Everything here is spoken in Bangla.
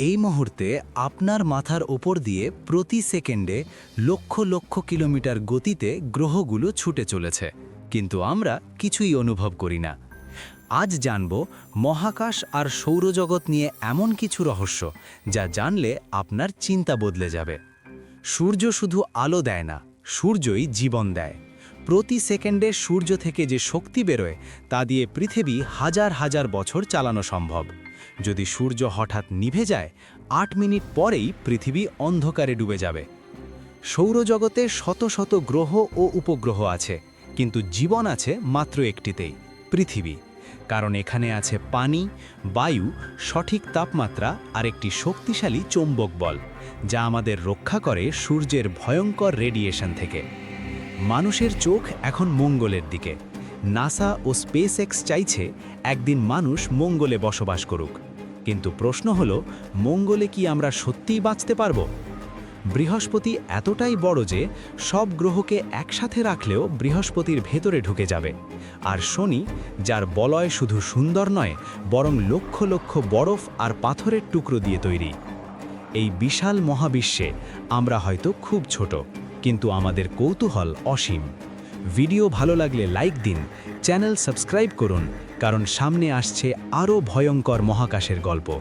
এই মুহূর্তে আপনার মাথার ওপর দিয়ে প্রতি সেকেন্ডে লক্ষ লক্ষ কিলোমিটার গতিতে গ্রহগুলো ছুটে চলেছে। কিন্তু আমরা কিছুই অনুভব করি না। আজ জানব মহাকাশ আর সৌরজগৎ নিয়ে এমন কিছু রহস্য যা জানলে আপনার চিন্তা বদলে যাবে। সূর্য শুধু আলো দেয় না, সূর্যই জীবন দেয়। প্রতি সেকেন্ডে সূর্য থেকে যে শক্তি বেরোয়, তা দিয়ে পৃথিবী হাজার হাজার বছর চালানো সম্ভব। যদি সূর্য হঠাৎ নিভে যায়, আট মিনিট পরেই পৃথিবী অন্ধকারে ডুবে যাবে। সৌরজগতে শত শত গ্রহ ও উপগ্রহ আছে, কিন্তু জীবন আছে মাত্র একটিতেই, পৃথিবী। কারণ এখানে আছে পানি, বায়ু, সঠিক তাপমাত্রা আর একটি শক্তিশালী চৌম্বক বল, যা আমাদের রক্ষা করে সূর্যের ভয়ঙ্কর রেডিয়েশন থেকে। মানুষের চোখ এখন মঙ্গলের দিকে। নাসা ও স্পেস চাইছে একদিন মানুষ মঙ্গলে বসবাস করুক। কিন্তু প্রশ্ন হলো, মঙ্গলে কি আমরা সত্যিই বাঁচতে পারব? বৃহস্পতি এতটাই বড় যে সব গ্রহকে একসাথে রাখলেও বৃহস্পতির ভেতরে ঢুকে যাবে। আর শনি, যার বলয় শুধু সুন্দর নয়, বরং লক্ষ লক্ষ বরফ আর পাথরের টুকরো দিয়ে তৈরি। এই বিশাল মহাবিশ্বে আমরা হয়তো খুব ছোট, কিন্তু আমাদের কৌতূহল অসীম। ভিডিও ভালো লাগলে লাইক দিন, চ্যানেল সাবস্ক্রাইব করুন, কারণ সামনে আসছে আরও ভয়ঙ্কর মহাকাশের গল্প।